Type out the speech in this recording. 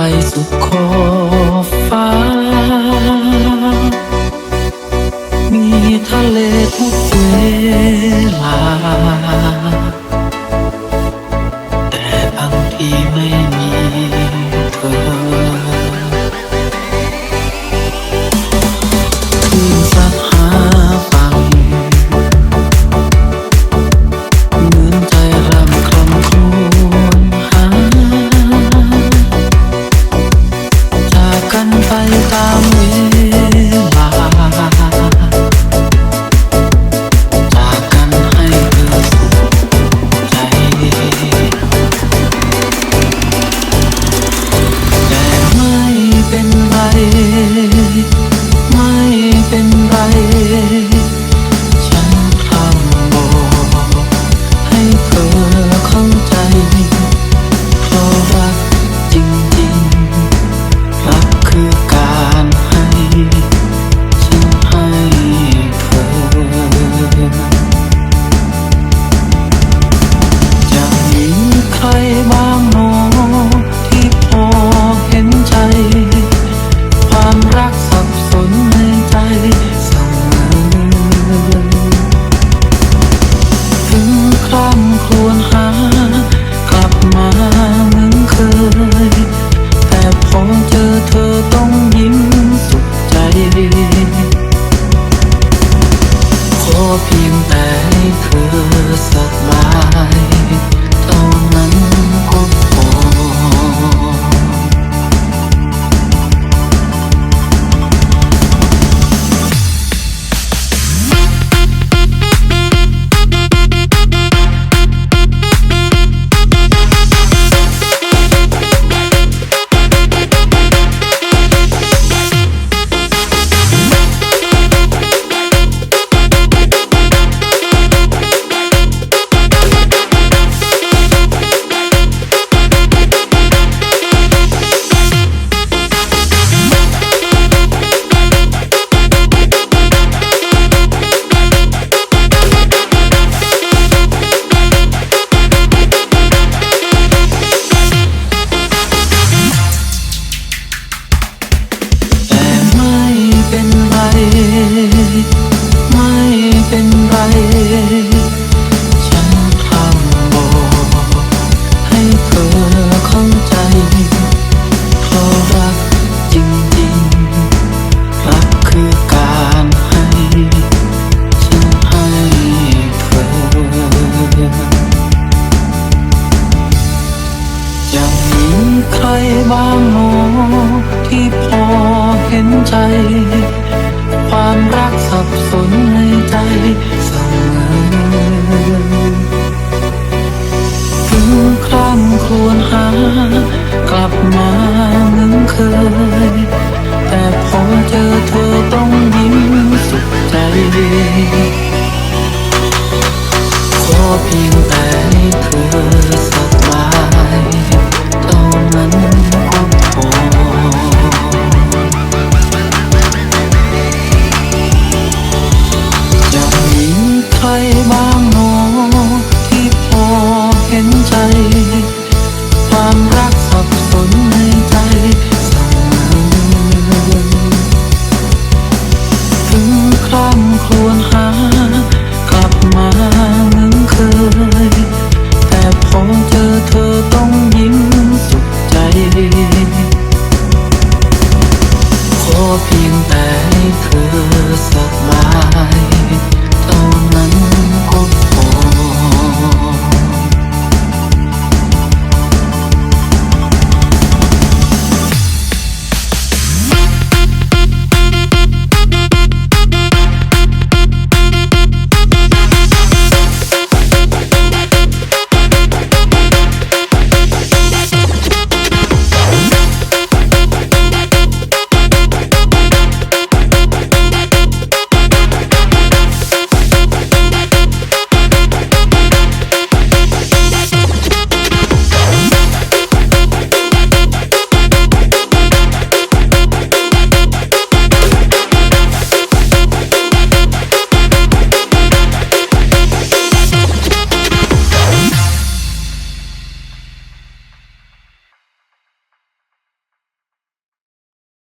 ลสุดขอบฟ้า ขอเพียงแต่ให้เธอสบาย ใครบ้างหนอที่พอเห็นใจ ความรักสับสนในใจ